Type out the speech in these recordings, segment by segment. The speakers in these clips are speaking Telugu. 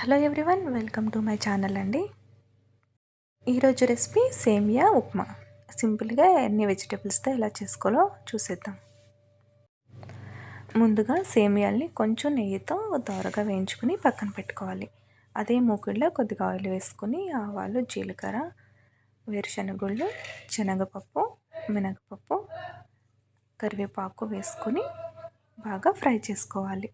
Hello everyone welcome to my channel అండి. ఈరోజు రెసిపీ సేమియా ఉప్మా. సింపుల్గా ఎన్ని వెజిటేబుల్స్తో ఎలా చేసుకోవాలో చూసేద్దాం. ముందుగా సేమియాల్ని కొంచెం నెయ్యితో దోరగా వేయించుకుని పక్కన పెట్టుకోవాలి. అదే మూకుల్లో కొద్దిగా ఆయిల్ వేసుకొని ఆవాలు జీలకర్ర వేరుశనగుళ్ళు శనగపప్పు మినగపప్పు కరివేపాకు వేసుకొని బాగా ఫ్రై చేసుకోవాలి.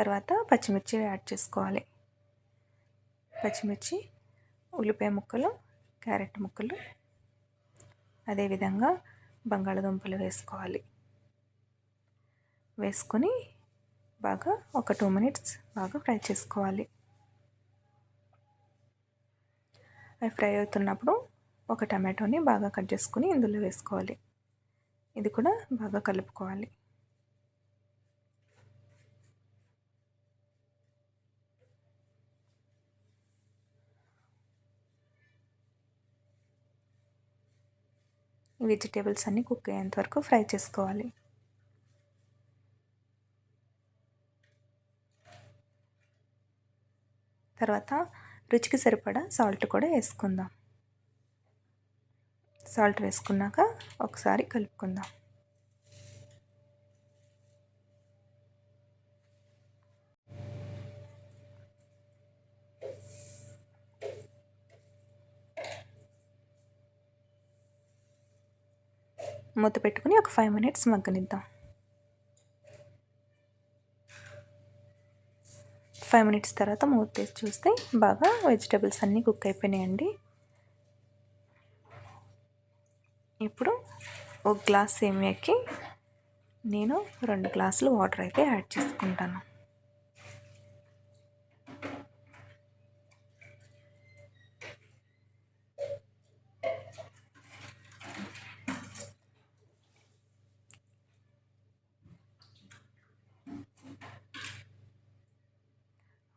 తర్వాత పచ్చిమిర్చి యాడ్ చేసుకోవాలి. పచ్చిమిర్చి ఉల్లిపాయ ముక్కలు క్యారెట్ ముక్కలు అదేవిధంగా బంగాళదుంపలు వేసుకోవాలి. వేసుకొని బాగా ఒక టూ మినిట్స్ బాగా ఫ్రై చేసుకోవాలి. అవి ఫ్రై అవుతున్నప్పుడు ఒక టమాటోని బాగా కట్ చేసుకుని ఇందులో వేసుకోవాలి. ఇది కూడా బాగా కలుపుకోవాలి. వెజిటేబుల్స్ అన్నీ కుక్ అయ్యేంత వరకు ఫ్రై చేసుకోవాలి. తర్వాత రుచికి సరిపడా సాల్ట్ కూడా వేసుకుందాం. సాల్ట్ వేసుకున్నాక ఒకసారి కలుపుకుందాం. మూత పెట్టుకుని ఒక ఫైవ్ మినిట్స్ మగ్గనిద్దాం. ఫైవ్ మినిట్స్ తర్వాత మూత తీసి చూస్తే బాగా వెజిటేబుల్స్ అన్నీ కుక్ అయిపోయినాయండి. ఇప్పుడు ఒక గ్లాస్ సేమియాకి నేను రెండు గ్లాసులు వాటర్ అయితే యాడ్ చేసుకుంటాను.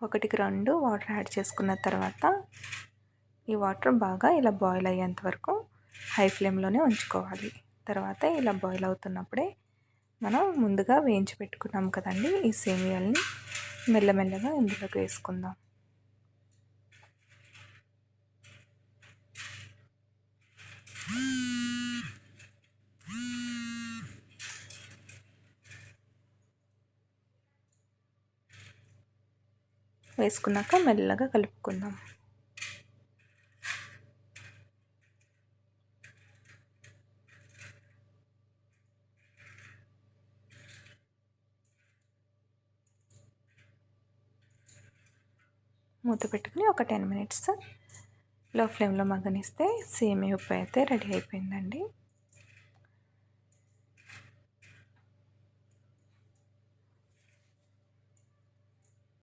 ఒకటికి రెండు వాటర్ యాడ్ చేసుకున్న తర్వాత ఈ వాటర్ బాగా ఇలా బాయిల్ అయ్యేంత వరకు హై ఫ్లేమ్లోనే ఉంచుకోవాలి. తర్వాత ఇలా బాయిల్ అవుతున్నప్పుడే మనం ముందుగా వేయించి పెట్టుకున్నాం కదండి ఈ సేమియాల్ని మెల్లమెల్లగా ఇందులోకి వేసుకుందాం. వేసుకున్నాక మెల్లగా కలుపుకుందాం. మూత పెట్టుకుని ఒక టెన్ మినిట్స్లో ఫ్లేమ్లో మగ్గనిస్తే సేమియా ఉప్పు అయితే రెడీ అయిపోయిందండి.